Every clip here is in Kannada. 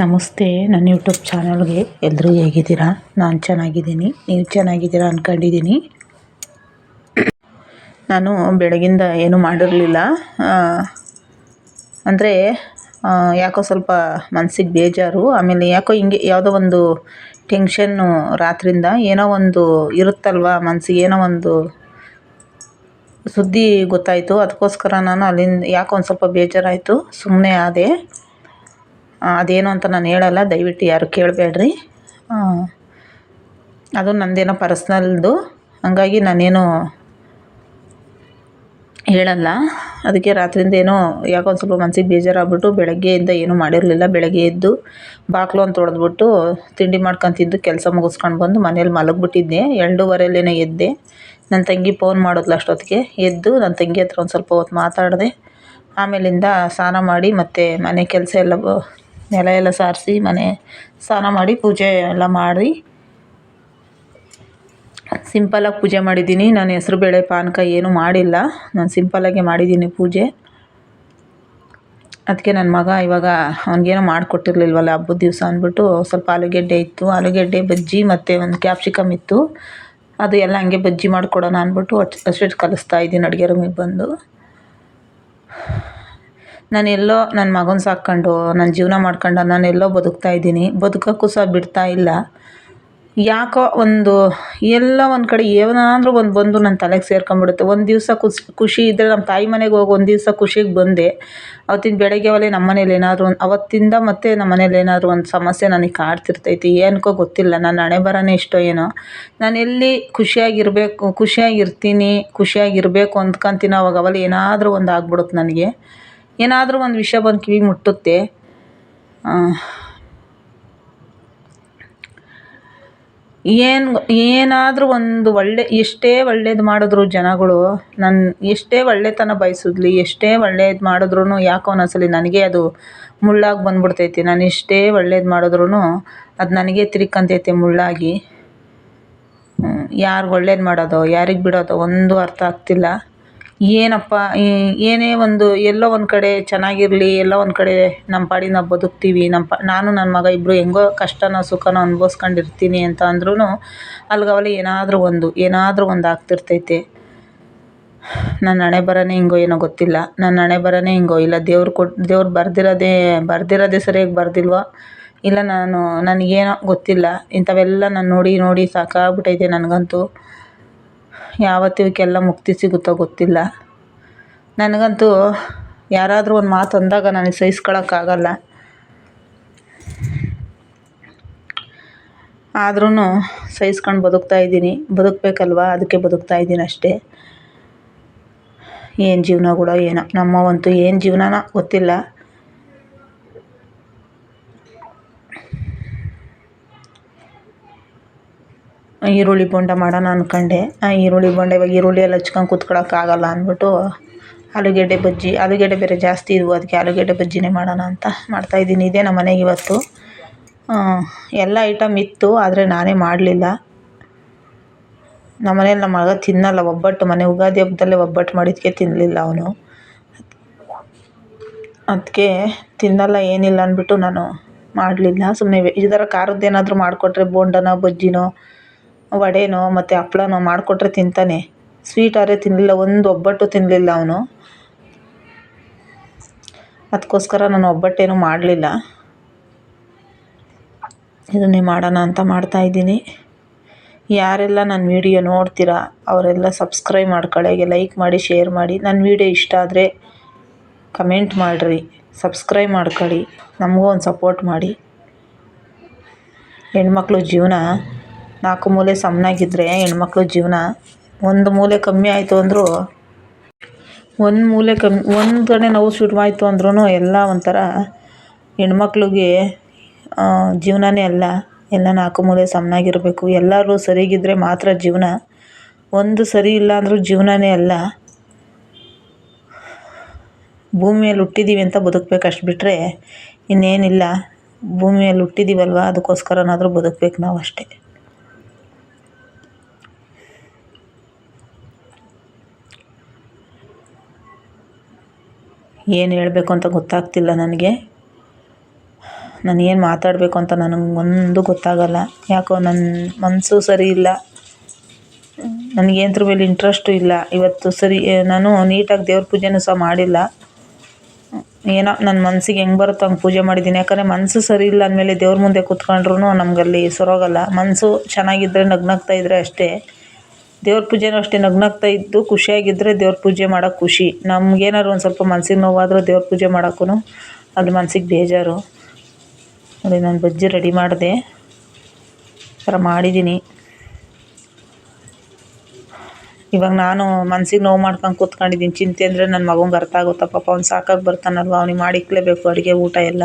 ನಮಸ್ತೆ, ನನ್ನ ಯೂಟ್ಯೂಬ್ ಚಾನಲ್ಗೆ ಎಲ್ಲರೂ ಹೇಗಿದ್ದೀರಾ? ನಾನು ಚೆನ್ನಾಗಿದ್ದೀನಿ. ನೀವು ಚೆನ್ನಾಗಿದ್ದೀರಾ ಅಂದ್ಕೊಂಡಿದ್ದೀನಿ ನಾನು ಬೆಳಗಿಂದ ಏನೂ ಮಾಡಿರಲಿಲ್ಲ. ಅಂದರೆ ಯಾಕೋ ಸ್ವಲ್ಪ ಮನಸ್ಸಿಗೆ ಬೇಜಾರು. ಆಮೇಲೆ ಯಾಕೋ ಹಿಂಗೆ ಯಾವುದೋ ಒಂದು ಟೆನ್ಷನ್ನು ರಾತ್ರಿಯಿಂದ ಏನೋ ಒಂದು ಇರುತ್ತಲ್ವಾ ಮನಸ್ಸಿಗೆ ಏನೋ ಒಂದು ಸುದ್ದಿ ಗೊತ್ತಾಯಿತು. ಅದಕ್ಕೋಸ್ಕರ ನಾನು ಅಲ್ಲಿಂದ ಯಾಕೋ ಒಂದು ಸ್ವಲ್ಪ ಬೇಜಾರಾಯಿತು. ಸುಮ್ಮನೆ ಆದೆ. ಅದೇನು ಅಂತ ನಾನು ಹೇಳಲ್ಲ, ದಯವಿಟ್ಟು ಯಾರು ಕೇಳಬೇಡ್ರಿ. ಅದು ನಂದೇನೋ ಪರ್ಸ್ನಲ್ದು. ಹಂಗಾಗಿ ನಾನೇನು ಹೇಳಲ್ಲ. ಅದಕ್ಕೆ ರಾತ್ರಿಯಿಂದ ಏನೋ ಯಾಕೋ ಒಂದು ಸ್ವಲ್ಪ ಮನಸ್ಸಿಗೆ ಬೇಜಾರಾಗ್ಬಿಟ್ಟು ಬೆಳಗ್ಗೆಯಿಂದ ಏನೂ ಮಾಡಿರಲಿಲ್ಲ. ಬೆಳಗ್ಗೆ ಎದ್ದು ಬಾಕ್ಲು ಅಂತ ತೊಳೆದ್ಬಿಟ್ಟು ತಿಂಡಿ ಮಾಡ್ಕೊಂತಿದ್ದು ಕೆಲಸ ಮುಗಿಸ್ಕೊಂಡು ಬಂದು ಮನೇಲಿ ಮಲಗಿಬಿಟ್ಟಿದ್ದೆ. ಎರಡೂವರೆಯಲ್ಲೇನೇ ಎದ್ದೆ. ನನ್ನ ತಂಗಿ ಫೋನ್ ಮಾಡಿದ್ಲು ಅಷ್ಟೊತ್ತಿಗೆ. ಎದ್ದು ನನ್ನ ತಂಗಿ ಹತ್ರ ಒಂದು ಸ್ವಲ್ಪ ಹೊತ್ತು ಮಾತಾಡಿದೆ. ಆಮೇಲಿಂದ ಸ್ನಾನ ಮಾಡಿ ಮತ್ತು ಮನೆ ಕೆಲಸ ಎಲ್ಲ ನೆಲ ಎಲ್ಲ ಸಾರಿಸಿ ಮನೆ ಸ್ನಾನ ಮಾಡಿ ಪೂಜೆ ಎಲ್ಲ ಮಾಡಿ. ಸಿಂಪಲ್ಲಾಗಿ ಪೂಜೆ ಮಾಡಿದ್ದೀನಿ. ನಾನು ಹೆಸ್ರುಬೇಳೆ ಪಾನಕ ಏನೂ ಮಾಡಿಲ್ಲ. ನಾನು ಸಿಂಪಲ್ಲಾಗೆ ಮಾಡಿದ್ದೀನಿ ಪೂಜೆ. ಅದಕ್ಕೆ ನನ್ನ ಮಗ ಇವಾಗ ಅವ್ನಿಗೇನೋ ಮಾಡಿಕೊಟ್ಟಿರ್ಲಿಲ್ವಲ್ಲ ಹಬ್ಬದ ದಿವಸ ಅಂದ್ಬಿಟ್ಟು ಸ್ವಲ್ಪ ಆಲೂಗೆಡ್ಡೆ ಇತ್ತು. ಆಲೂಗೆಡ್ಡೆ, ಬಜ್ಜಿ ಮತ್ತು ಒಂದು ಕ್ಯಾಪ್ಸಿಕಮ್ ಇತ್ತು. ಅದು ಎಲ್ಲ ಹಂಗೆ ಬಜ್ಜಿ ಮಾಡಿಕೊಡೋಣ ಅಂದ್ಬಿಟ್ಟು ಅಷ್ಟು ಕಲಿಸ್ತಾ ಇದ್ದೀನಿ ಅಡುಗೆ ರೂಮಿಗೆ ಬಂದು. ನಾನೆಲ್ಲೋ ನನ್ನ ಮಗನ ಸಾಕ್ಕೊಂಡು ನನ್ನ ಜೀವನ ಮಾಡ್ಕೊಂಡು ನಾನೆಲ್ಲೋ ಬದುಕ್ತಾ ಇದ್ದೀನಿ. ಬದುಕೋಕ್ಕೂ ಸಹ ಬಿಡ್ತಾ ಇಲ್ಲ. ಯಾಕೋ ಒಂದು ಎಲ್ಲ ಒಂದು ಕಡೆ ಏನಾದರೂ ಒಂದು ಬಂದು ನನ್ನ ತಲೆಗೆ ಸೇರ್ಕೊಂಬಿಡುತ್ತೆ ಒಂದು ದಿವಸ ಖುಷಿ ಖುಷಿ ಇದ್ದರೆ ನಮ್ಮ ತಾಯಿ ಮನೆಗೆ ಹೋಗಿ ಒಂದು ದಿವಸ ಖುಷಿಗೆ ಬಂದೆ. ಅವತ್ತಿನ ಬೆಳಗ್ಗೆ ಒಲೆ ನಮ್ಮ ಮನೇಲಿ ಏನಾದರೂ ಒಂದು, ಅವತ್ತಿಂದ ಮತ್ತೆ ನಮ್ಮ ಮನೇಲಿ ಏನಾದರೂ ಒಂದು ಸಮಸ್ಯೆ ನನಗೆ ಕಾಡ್ತಿರ್ತೈತಿ. ಏನಕ್ಕೋ ಗೊತ್ತಿಲ್ಲ. ನನ್ನ ಹಣೆ ಬರನೇ ಇಷ್ಟೋ ಏನೋ. ನಾನು ಎಲ್ಲಿ ಖುಷಿಯಾಗಿರಬೇಕು, ಖುಷಿಯಾಗಿರ್ತೀನಿ, ಖುಷಿಯಾಗಿರಬೇಕು ಅಂದ್ಕೊಂತೀನಿ. ಅವಾಗ ಅವಲೆ ಏನಾದರೂ ಒಂದು ಆಗ್ಬಿಡುತ್ತೆ ನನಗೆ. ಏನಾದರೂ ಒಂದು ವಿಷಯ ಬಂದು ಕಿವಿ ಮುಟ್ಟುತ್ತೆ. ಏನು, ಏನಾದರೂ ಒಂದು ಒಳ್ಳೆ, ಎಷ್ಟೇ ಒಳ್ಳೇದು ಮಾಡಿದ್ರು ಜನಗಳು ನನ್ನ ಎಷ್ಟೇ ಒಳ್ಳೆತನ ಬಯಸಿದ್ಲಿ, ಎಷ್ಟೇ ಒಳ್ಳೇದು ಮಾಡಿದ್ರೂ ಯಾಕೋ ಒಂದೊಂದ್ಸಲಿ ನನಗೆ ಅದು ಮುಳ್ಳಾಗಿ ಬಂದ್ಬಿಡ್ತೈತಿ. ನಾನು ಎಷ್ಟೇ ಒಳ್ಳೇದು ಮಾಡಿದ್ರೂ ಅದು ನನಗೆ ತಿರ್ಕಂತೈತೆ ಮುಳ್ಳಾಗಿ. ಯಾರಿಗೆ ಒಳ್ಳೇದು ಮಾಡೋದೋ, ಯಾರಿಗೆ ಬಿಡೋದೋ ಒಂದು ಅರ್ಥ ಆಗ್ತಿಲ್ಲ. ಏನಪ್ಪ ಏನೇ ಒಂದು ಎಲ್ಲೋ ಒಂದು ಕಡೆ ಚೆನ್ನಾಗಿರಲಿ, ಎಲ್ಲೋ ಒಂದು ಕಡೆ ನಮ್ಮ ಪಾಡಿಗೆ ನಾವು ಬದುಕ್ತೀವಿ ನಮ್ಮ ಪ, ನಾನು ನನ್ನ ಮಗ ಇಬ್ಬರು ಹೆಂಗೋ ಕಷ್ಟನೋ ಸುಖನೋ ಅನ್ಭವಿಸ್ಕೊಂಡಿರ್ತೀನಿ ಅಂತ ಅಂದ್ರೂ ಅಲ್ಗವಲ್ಲಿ ಏನಾದರೂ ಒಂದು ಏನಾದರೂ ಒಂದು ಆಗ್ತಿರ್ತೈತೆ. ನನ್ನ ಹಣೆ ಬರೋನೇ ಹಿಂಗೋ ಏನೋ ಗೊತ್ತಿಲ್ಲ ನನ್ನ ಹಣೆ ಬರೋನೇ ಹಿಂಗೋ ಇಲ್ಲ, ದೇವ್ರು ಕೊಟ್ಟು ದೇವ್ರು ಬರ್ದಿರೋದೇ ಬರ್ದಿರೋದೇ ಸರಿಯಾಗಿ ಬರ್ದಿಲ್ವೋ ಇಲ್ಲ ನಾನು, ನನಗೇನೋ ಗೊತ್ತಿಲ್ಲ, ಇಂಥವೆಲ್ಲ ನಾನು ನೋಡಿ ನೋಡಿ ಸಾಕಾಗ್ಬಿಟೈತೆ ನನಗಂತೂ. ಯಾವತ್ತು ಇವಕ್ಕೆಲ್ಲ ಮುಕ್ತಿ ಸಿಗುತ್ತೋ ಗೊತ್ತಿಲ್ಲ. ನನಗಂತೂ ಯಾರಾದರೂ ಒಂದು ಮಾತು ಅಂದಾಗ ನನಗೆ ಸಹಿಸ್ಕೊಳಕ್ಕಾಗಲ್ಲ. ಆದ್ರೂ ಸಹಿಸ್ಕೊಂಡು ಬದುಕ್ತಾ ಇದ್ದೀನಿ. ಬದುಕಬೇಕಲ್ವ? ಅದಕ್ಕೆ ಬದುಕ್ತಾ ಇದ್ದೀನಿ ಅಷ್ಟೇ. ಏನು ಜೀವನ ಕೂಡ ಏನೋ. ನಮ್ಮವಂತೂ ಏನು ಜೀವನನೋ ಗೊತ್ತಿಲ್ಲ. ಈರುಳ್ಳಿ ಬೋಂಡ ಮಾಡೋಣ ಅಂದ್ಕೊಂಡೆ ಆ, ಈರುಳ್ಳಿ ಬೋಂಡ ಇವಾಗ ಈರುಳ್ಳಿ ಎಲ್ಲ ಹಚ್ಕೊಂಡು ಕೂತ್ಕೊಳ್ಳೋಕ್ಕಾಗಲ್ಲ ಅಂದ್ಬಿಟ್ಟು ಆಲೂಗೆಡ್ಡೆ ಬಜ್ಜಿ, ಆಲೂಗೆಡ್ಡೆ ಬೇರೆ ಜಾಸ್ತಿ ಇದ್ವು, ಅದಕ್ಕೆ ಆಲೂಗೆಡ್ಡೆ ಬಜ್ಜಿನೇ ಮಾಡೋಣ ಅಂತ ಮಾಡ್ತಾಯಿದ್ದೀನಿ ಇದೇ ನಮ್ಮ ಮನೆಗೆ ಇವತ್ತು. ಎಲ್ಲ ಐಟಮ್ ಇತ್ತು, ಆದರೆ ನಾನೇ ಮಾಡಲಿಲ್ಲ. ನಮ್ಮ ಮನೇಲಿ ನಮ್ಮ ಮಗ ತಿನ್ನಲ್ಲ, ಒಬ್ಬಟ್ಟು ಮನೆ ಯುಗಾದಿ ಹಬ್ಬದಲ್ಲೇ ಒಬ್ಬಟ್ಟು ಮಾಡಿದ್ದಕ್ಕೆ ತಿನ್ನಲಿಲ್ಲ ಅವನು. ಅದಕ್ಕೆ ತಿನ್ನಲ್ಲ, ಏನಿಲ್ಲ ಅಂದ್ಬಿಟ್ಟು ನಾನು ಮಾಡಲಿಲ್ಲ. ಸುಮ್ಮನೆ ಈ ಥರ ಖಾರದ್ದೇನಾದರೂ ಮಾಡಿಕೊಟ್ರೆ ಬೋಂಡನೋ, ಬಜ್ಜಿನೋ ವಡೆನೋ ಮತ್ತು ಹಪ್ಳನೋ ಮಾಡಿಕೊಟ್ರೆ ತಿಂತಾನೆ. ಸ್ವೀಟ್ ಆದರೆ ತಿನ್ನಲಿಲ್ಲ ಒಂದು ಒಬ್ಬಟ್ಟು ತಿನ್ನಲಿಲ್ಲ ಅವನು. ಅದಕ್ಕೋಸ್ಕರ ನಾನು ಒಬ್ಬಟ್ಟೇನು ಮಾಡಲಿಲ್ಲ. ಇದನ್ನೇ ಮಾಡೋಣ ಅಂತ ಮಾಡ್ತಾಯಿದ್ದೀನಿ ಯಾರೆಲ್ಲ ನನ್ನ ವಿಡಿಯೋ ನೋಡ್ತೀರಾ, ಅವರೆಲ್ಲ ಸಬ್ಸ್ಕ್ರೈಬ್ ಮಾಡ್ಕೊಳ್ಳಿ ಲೈಕ್ ಮಾಡಿ ಶೇರ್ ಮಾಡಿ. ನನ್ನ ವಿಡಿಯೋ ಇಷ್ಟ ಆದರೆ ಕಮೆಂಟ್ ಮಾಡಿರಿ ಸಬ್ಸ್ಕ್ರೈಬ್ ಮಾಡ್ಕೊಳ್ಳಿ, ನಮಗೂ ಒಂದು ಸಪೋರ್ಟ್ ಮಾಡಿ. ಹೆಣ್ಮಕ್ಳು ಜೀವನ ನಾಲ್ಕು ಮೂಲೆ ಸಮನಾಗಿದ್ದರೆ ಹೆಣ್ಮಕ್ಳು ಜೀವನ ಒಂದು ಮೂಲೆ ಕಮ್ಮಿ ಆಯಿತು ಅಂದರೂ ಒಂದು ಮೂಲೆ ಕಮ್ಮಿ ಒಂದು ಕಡೆ ನೋವು ಶುರುವಾಯಿತು ಅಂದ್ರೂ ಎಲ್ಲ ಒಂಥರ ಹೆಣ್ಮಕ್ಳಿಗೆ ಜೀವನನೇ ಅಲ್ಲ. ಎಲ್ಲ ನಾಲ್ಕು ಮೂಲೆ ಸಮನಾಗಿರಬೇಕು. ಎಲ್ಲರೂ ಸರಿಗಿದ್ದರೆ ಮಾತ್ರ ಜೀವನ. ಒಂದು ಸರಿ ಇಲ್ಲ ಅಂದರೂ ಜೀವನನೇ ಅಲ್ಲ. ಭೂಮಿಯಲ್ಲಿ ಹುಟ್ಟಿದ್ದೀವಿ ಅಂತ ಬದುಕಬೇಕು ಅಷ್ಟು ಬಿಟ್ಟರೆ ಇನ್ನೇನಿಲ್ಲ. ಭೂಮಿಯಲ್ಲಿ ಹುಟ್ಟಿದ್ದೀವಲ್ವ ಅದಕ್ಕೋಸ್ಕರನಾದರೂ ಬದುಕಬೇಕು ನಾವು ಅಷ್ಟೇ ಏನು ಹೇಳಬೇಕು ಅಂತ ಗೊತ್ತಾಗ್ತಿಲ್ಲ ನನಗೆ. ನಾನು ಏನು ಮಾತಾಡಬೇಕು ಅಂತ ನನಗೆ ಒಂದು ಗೊತ್ತಾಗಲ್ಲ. ಯಾಕೋ ನನ್ನ ಮನಸ್ಸು ಸರಿ ಇಲ್ಲ. ನನಗೆ ಏನದ್ರ ಮೇಲೆ ಇಂಟ್ರೆಸ್ಟು ಇಲ್ಲ. ಇವತ್ತು ಸರಿ ನಾನು ನೀಟಾಗಿ ದೇವ್ರ ಪೂಜೆನೂ ಸಹ ಮಾಡಿಲ್ಲ. ಏನೋ ನನ್ನ ಮನಸ್ಸಿಗೆ ಹೆಂಗೆ ಬರುತ್ತೋ ಹಂಗೆ ಪೂಜೆ ಮಾಡಿದ್ದೀನಿ ಯಾಕಂದರೆ ಮನಸ್ಸು ಸರಿ ಇಲ್ಲ ಅಂದಮೇಲೆ ದೇವ್ರ ಮುಂದೆ ಕೂತ್ಕೊಂಡ್ರೂ ನಮಗಲ್ಲಿ ಸರೋಗಲ್ಲ. ಮನಸ್ಸು ಚೆನ್ನಾಗಿದ್ದರೆ ನಗ್ನಗ್ತಾ ಇದ್ದರೆ ಅಷ್ಟೇ. ದೇವ್ರ ಪೂಜೆನೂ ಅಷ್ಟೇ ನಗ್ನಗ್ತಾ ಇದ್ದು ಖುಷಿಯಾಗಿದ್ದರೆ ದೇವ್ರ ಪೂಜೆ ಮಾಡೋಕೆ ಖುಷಿ. ನಮ್ಗೇನಾದ್ರು ಒಂದು ಸ್ವಲ್ಪ ಮನ್ಸಿಗೆ ನೋವಾದರೂ ದೇವ್ರ ಪೂಜೆ ಮಾಡೋಕ್ಕೂ ಅದು ಮನ್ಸಿಗೆ ಬೇಜಾರು. ನೋಡಿ, ನಾನು ಬಜ್ಜಿ ರೆಡಿ ಮಾಡಿದೆ. ಥರ ಮಾಡಿದ್ದೀನಿ ಇವಾಗ ನಾನು ಮನ್ಸಿಗೆ ನೋವು ಮಾಡ್ಕೊಂಡು ಕೂತ್ಕೊಂಡಿದ್ದೀನಿ. ಚಿಂತೆ ಅಂದರೆ ನನ್ನ ಮಗಂಗೆ ಅರ್ಥ ಆಗುತ್ತಾ? ಪಾಪ ಅವ್ನು ಸಾಕಾಗಿ ಬರ್ತಾನಲ್ವ? ಅವ್ನಿಗೆ ಮಾಡಿಕ್ಲೇಬೇಕು ಅಡುಗೆ ಊಟ ಎಲ್ಲ.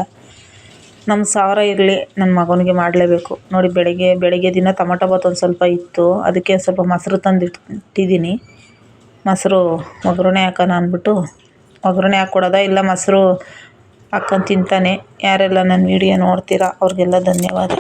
ನಮ್ಮ ಸಾವಿರ ಇರಲಿ ನನ್ನ ಮಗನಿಗೆ ಮಾಡಲೇಬೇಕು. ನೋಡಿ, ಬೆಳಗ್ಗೆ ಬೆಳಗ್ಗೆ ದಿನ ಟೊಮಟೊ ಬಾತ್ ಒಂದು ಸ್ವಲ್ಪ ಇತ್ತು. ಅದಕ್ಕೆ ಸ್ವಲ್ಪ ಮೊಸರು ತಂದು ಇಟ್ಟಿದ್ದೀನಿ ಮೊಸರು ಒಗ್ಗರಣೆ ಹಾಕೋಣ ಅಂದ್ಬಿಟ್ಟು ಒಗ್ಗರಣೆ ಹಾಕ್ಕೊಡೋದ? ಇಲ್ಲ ಮೊಸರು ಹಾಕ್ಕೊಂಡು ತಿಂತಾನೆ. ಯಾರೆಲ್ಲ ನನ್ನ ವೀಡಿಯೋ ನೋಡ್ತೀರಾ, ಅವ್ರಿಗೆಲ್ಲ ಧನ್ಯವಾದ.